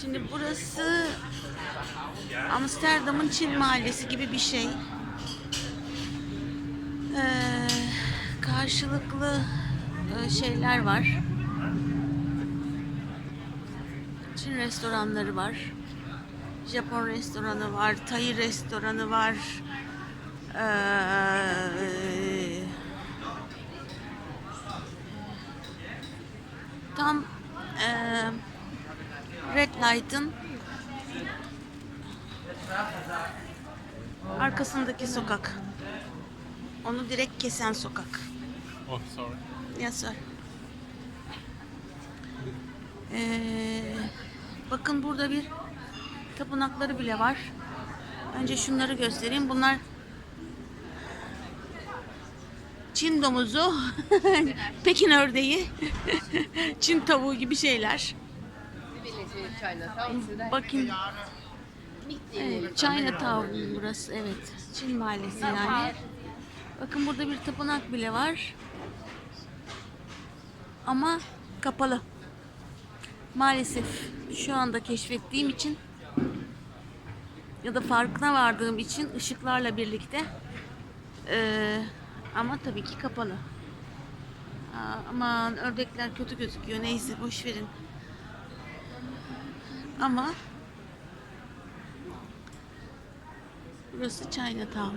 Şimdi burası Amsterdam'ın Çin mahallesi gibi bir şey. Ee, karşılıklı e, şeyler var. Çin restoranları var. Japon restoranı var. Tay restoranı var. Ee, tam eee Red Light'ın arkasındaki sokak. Onu direkt kesen sokak. Oh, sorry. Yes sir. Ee, bakın burada bir tapınakları bile var. Önce şunları göstereyim. Bunlar Çin domuzu, Pekin ördeği, Çin tavuğu gibi şeyler. Bakın Evet, Chinatown burası evet. Çin mahallesi yani. Bakın burada bir tapınak bile var. Ama kapalı. Maalesef şu anda keşfettiğim için ya da farkına vardığım için ışıklarla birlikte eee, ama tabii ki kapalı. Aa, aman ördekler kötü gözüküyor. Neyse boş verin. Ama burası Chinatown.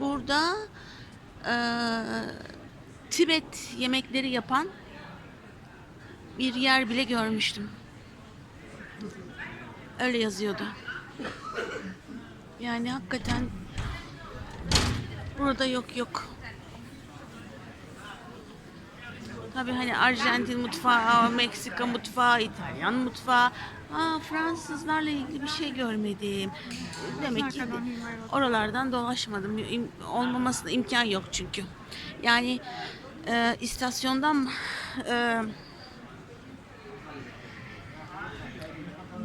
Burada eee, Tibet yemekleri yapan bir yer bile görmüştüm. Öyle yazıyordu. Yani hakikaten burada yok yok. Tabii hani Arjantin mutfağı, Meksika mutfağı, İtalyan mutfağı. Aa, Fransızlarla ilgili bir şey görmedim. Demek ki oralardan dolaşmadım. İm- olmamasına imkan yok çünkü. Yani e, istasyondan e,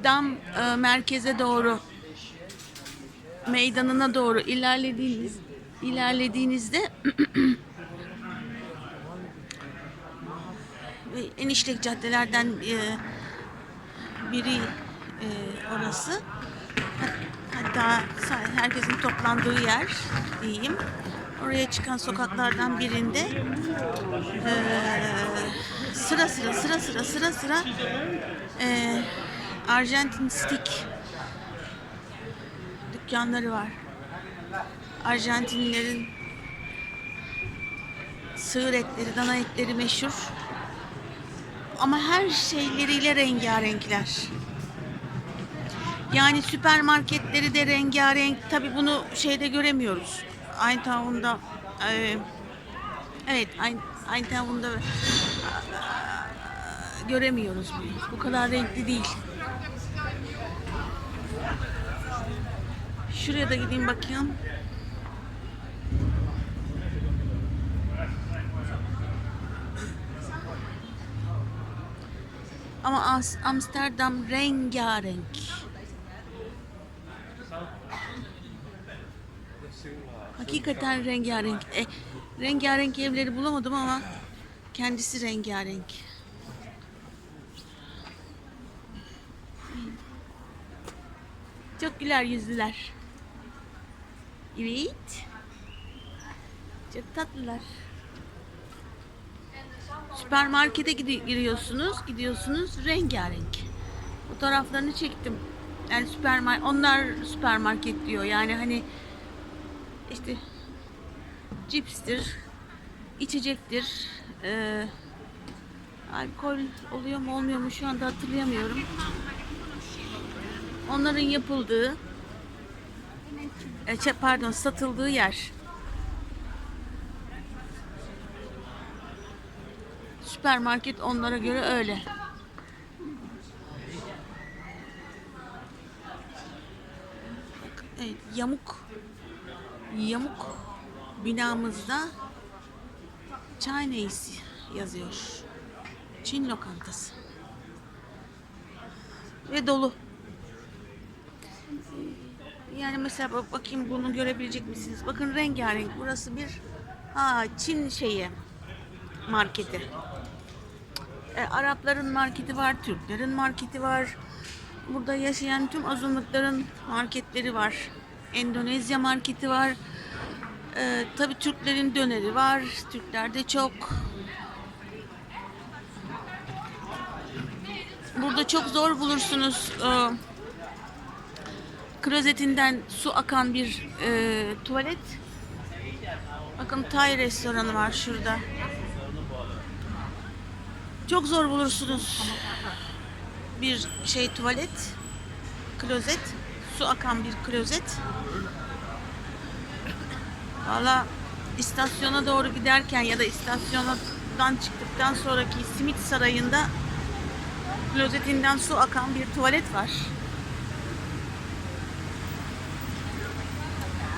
dam e, merkeze doğru meydanına doğru ilerlediğiniz ilerlediğinizde ve en işlek caddelerden e, biri e, orası. Hat- Hatta herkesin toplandığı yer diyeyim. Oraya çıkan sokaklardan birinde e, sıra sıra sıra sıra sıra sıra e, Arjantin stick dükkanları var. Arjantinlilerin sığır etleri, dana etleri meşhur. Ama her şeyleriyle rengarenkler. Yani süpermarketleri de rengarenk. Tabi bunu şeyde göremiyoruz. Aynı tavrında e, evet aynı, aynı tavrında göremiyoruz. Bu kadar renkli değil. Şuraya da gideyim bakayım. Ama Amsterdam rengarenk. Hakikaten rengarenk. E, rengarenk evleri bulamadım ama kendisi rengarenk. Çok güler yüzlüler. Evet. Çok tatlılar. Süpermarkete giriyorsunuz, gidiyorsunuz rengarenk. Fotoğraflarını çektim. Yani süpermarket, onlar süpermarket diyor. Yani hani işte cipstir, içecektir, eee, alkol oluyor mu olmuyor mu şu anda hatırlayamıyorum. Onların yapıldığı, e, pardon satıldığı yer. Süpermarket onlara göre öyle. Evet, yamuk yamuk binamızda Chinese yazıyor. Çin lokantası. Ve dolu. Yani mesela bak- bakayım bunu görebilecek misiniz? Bakın rengarenk. Burası bir ha Çin şeyi marketi. E, Arapların marketi var, Türklerin marketi var. Burada yaşayan tüm azınlıkların marketleri var. Endonezya marketi var. E, tabii Türklerin döneri var. Türklerde çok. Burada çok zor bulursunuz. E, klozetinden su akan bir e, tuvalet. Bakın Thai restoranı var şurada. Çok zor bulursunuz. Bir şey tuvalet, klozet, su akan bir klozet. Valla istasyona doğru giderken ya da istasyondan çıktıktan sonraki simit sarayında klozetinden su akan bir tuvalet var.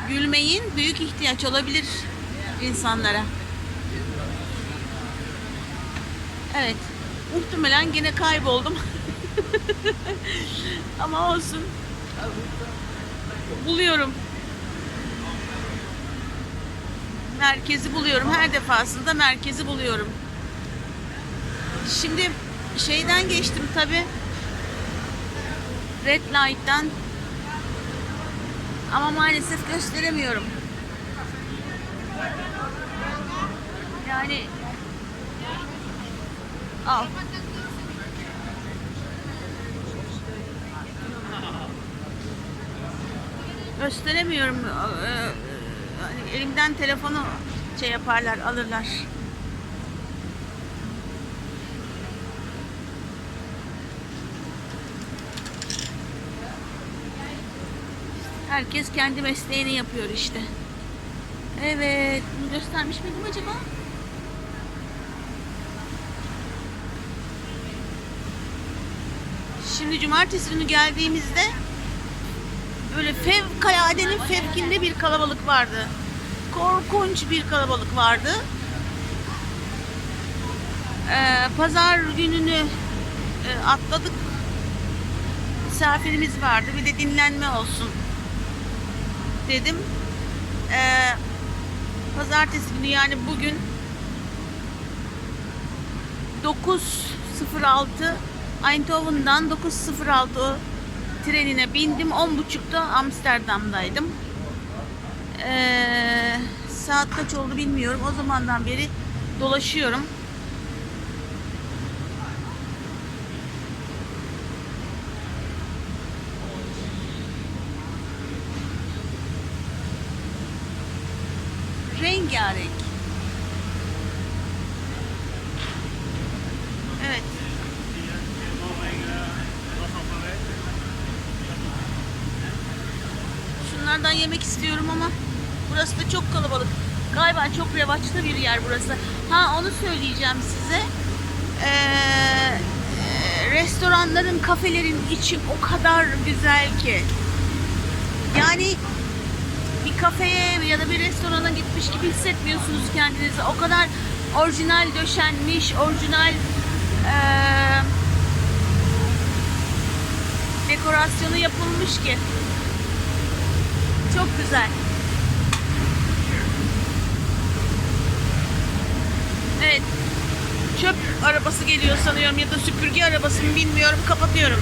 Gülmeyin büyük ihtiyaç olabilir insanlara. Evet. Muhtemelen gene kayboldum. Ama olsun. Buluyorum. Merkezi buluyorum. Her defasında merkezi buluyorum. Şimdi şeyden geçtim tabi. Red light'tan. Ama maalesef gösteremiyorum. Yani al. Gösteremiyorum. Ee, hani elimden telefonu şey yaparlar, alırlar. Herkes kendi mesleğini yapıyor işte. Evet, bunu göstermiş miydim acaba? Şimdi cumartesi günü geldiğimizde böyle fevkaladenin fevkinde bir kalabalık vardı. Korkunç bir kalabalık vardı. Ee, pazar gününü e, atladık. Misafirimiz vardı. Bir de dinlenme olsun dedim. Ee, pazartesi günü yani bugün 9.06 Eindhoven'dan 9.06 trenine bindim. 10.30'da Amsterdam'daydım. Ee, saat kaç oldu bilmiyorum. O zamandan beri dolaşıyorum. Rengarenk. Evet. Şunlardan yemek istiyorum ama burası da çok kalabalık. Galiba çok revaçta bir yer burası. Ha onu söyleyeceğim size. Ee, e, restoranların, kafelerin içi o kadar güzel ki. Yani bir kafeye ya da bir restorana gitmiş gibi hissetmiyorsunuz kendinizi. O kadar orijinal döşenmiş, orijinal eee, dekorasyonu yapılmış ki. Çok güzel. Evet. Çöp arabası geliyor sanıyorum ya da süpürge arabası mı bilmiyorum. Kapatıyorum.